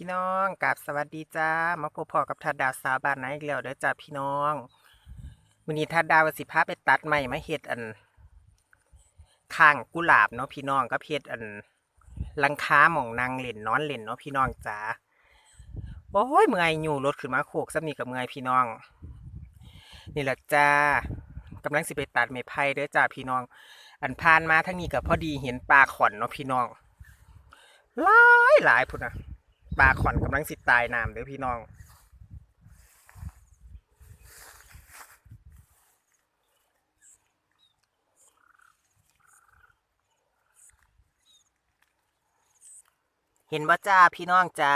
พี่น้องกับสวัสดีจ้ามาพบพอกับทัดดาวสาวบ้านไหนอีกแล้วเด้อจ้าพี่น้องวันนี้ทัดดาวสิพาไปตัดไม้มาเฮ็ดอันข้างกุหลาบเนาะพี่น้องก็เฮ็ดอันลังค้าหม่องนางเหล่นนอนเหล่นเนาะพี่น้องจ้าโอ้ยเมื่อยอยู่รถขึ้นมาโขกซ้ำนีกับเมื่อยพี่น้อง นี่แหละจ้ากำลังสิไปตัดไม้ไผ่เด้อจ้าพี่น้อง อันผ่านมาทั้งนี้ก็พอดีเห็นปลาขอนเนาะพี่น้องหลายหลายพุ่นนะ ปลาขอนกำลังสิตายน้ำเด้อพี่น้อง เห็นว่าจ้าพี่น้องจ้า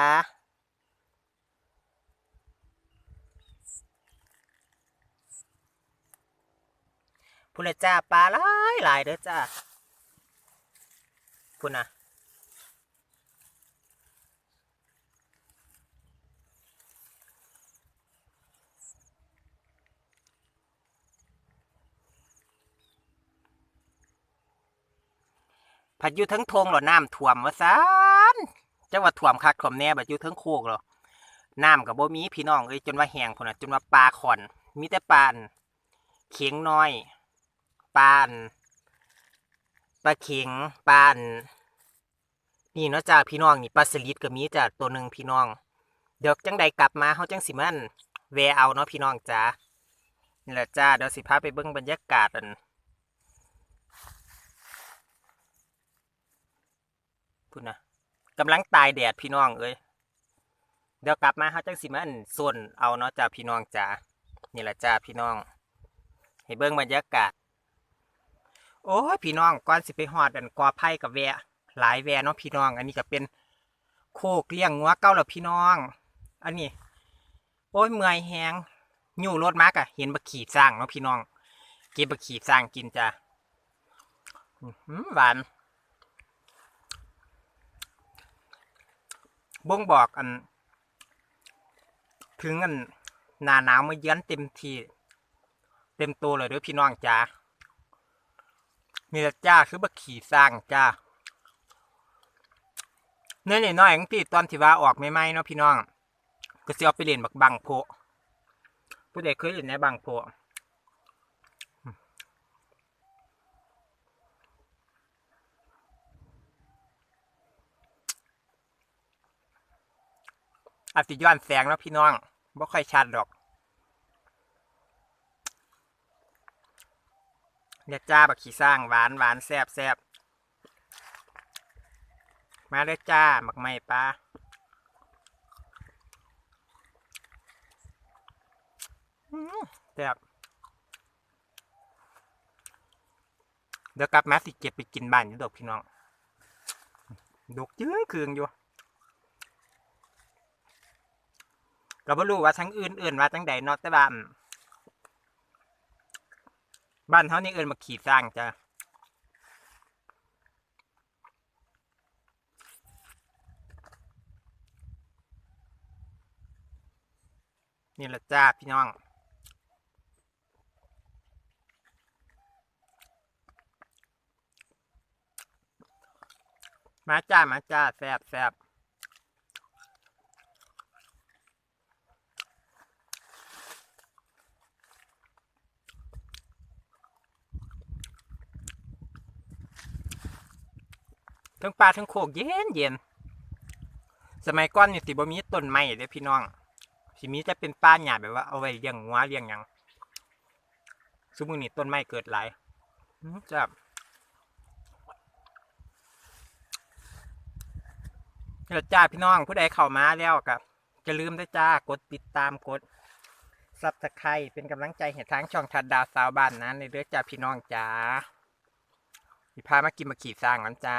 พุ่นละจ้าปลาหลายหลายเด้อจ้าพุ่นนะ ผัดอยู่ทั้งทงหรอน้ำท่วมว่าซานจังหวัดท่วมคักท่วมแน่บัดอยู่ทั้งโคกหรอน้ำกับบ่มีพี่น้องเอ้ยจนว่าแห้งพุ่นน่ะจนว่าปลาขอน มีแต่ปลานเข็งน้อยปลานปลาเข็งปลานนี่เนาะจ้าพี่น้องนี่ปลาสลิดก็มีจ้าตัวหนึ่งพี่น้อง เดี๋ยวจังใดกลับมาเฮาจังสิมันแวเอาเนาะพี่น้องจ้านี่แหละจ้าเดี๋ยวสิพาไปเบิ่งบรรยากาศอัน พุ่นนะกำลังตายแดดพี่น้องเอ้ยเดี๋ยวกลับมาเขาจังสิมันส่วนเอาเนาะจ้าพี่น้องจ้านี่แหละจ้าพี่น้อง ให้เบิ่งบรรยากาศ โอ้ยพี่น้องก่อนสิไปหอดอันกอไผ่กับแวะ หลายแวะเนาะพี่น้อง อันนี้ก็เป็นโคกเลี้ยงงัวเก้าแล้วพี่น้อง อันนี้ โอ้ยเมื่อยแหงอยู่รถมากอะเห็นบักขี่สร้างเนาะพี่น้อง เก็บบักขี่สร้างกินจ้าหวาน บ่งบอกอัน ถึงอันหนาหนาวมาเยือนเต็มทีเต็มตัวเลยเด้อพี่น้องจ้านี่แหละจ้าคือบักขี่สร้างจ้าเนื้อน้อยๆของพี่ตอนที่ว่าออกใหม่ๆเนาะพี่น้อง ก็เสิเอาไปเล่นบักบังโพผู้ใดเคยเล่นในบังโพ อาจสิย้อนแสงเนาะพี่น้องบ่ค่อยชัดดอกเนี่ยจ้าบักขี่สร้างหวานหวานแซบแซบมาเลยจ้าหมักไม่ปลาแซ่บเดี๋ยวกลับมาสิเก็บไปกินบ้านอยู่ดอกพี่น้องดกจื้อคืองอยู่ ก็บ่รู้ว่าทั้งอื่นเอื่นว่าจังใดเนาะแต่ว่าอืมบ้านเฮานี่เอื่นมาขี่สร้างจ้ะนี่แหละจ้าพี่น้องมาจ้ามาจ้าแซบแซบ ทั้งปลาทั้งโคกเย็นเย็น สมัยก่อนนี่สิบ่มีต้นไม้เด้พี่น้อง สิมีจะเป็นป่าหญ้าแบบว่าเอาไว้เลี้ยงงัวเลี้ยงหยังซุมื้อนี้ต้นไม้เกิดหลายอื้อจ้าแล้วจ้าพี่น้องผู้ใดเข้ามาแล้วก็จะลืมด้จ้ากดติดตามกดซับสไครเป็นกำลังใจให้ทางช่องทัดดาวสาวบ้านนั้นในเด้องจ้าพี่น้องจ้าสิพามากินมาขี่สร้างกันจ้า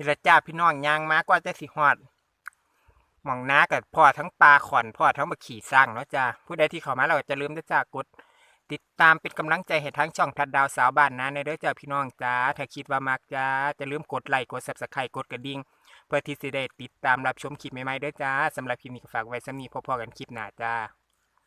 นี่ละจ้าพี่น้องยางมากว่าจะสิฮอดหมองน้ากับพ่อทั้งปลาขอนพ่อทั้งมาขี่สร้างเนาะจ้าผู้ใดที่เข้ามาเราจะลืมด้วยจ้ากด ติดตามเป็นกำลังใจให้ทั้งช่องทัดดาวสาวบ้านนะในเด้อจ้าพี่น้องจ้าถ้าคิดว่ามักจ้าจะลืมกดไลค์กด Subscribe กดกระดิ่งเพื่อที่จะได้ติดตามรับชมคลิปใหม่ๆเด้อจ้าสำหรับคลิปนี้ก็ฝากไว้สำนีพอๆกันคลิปหน้าจ้า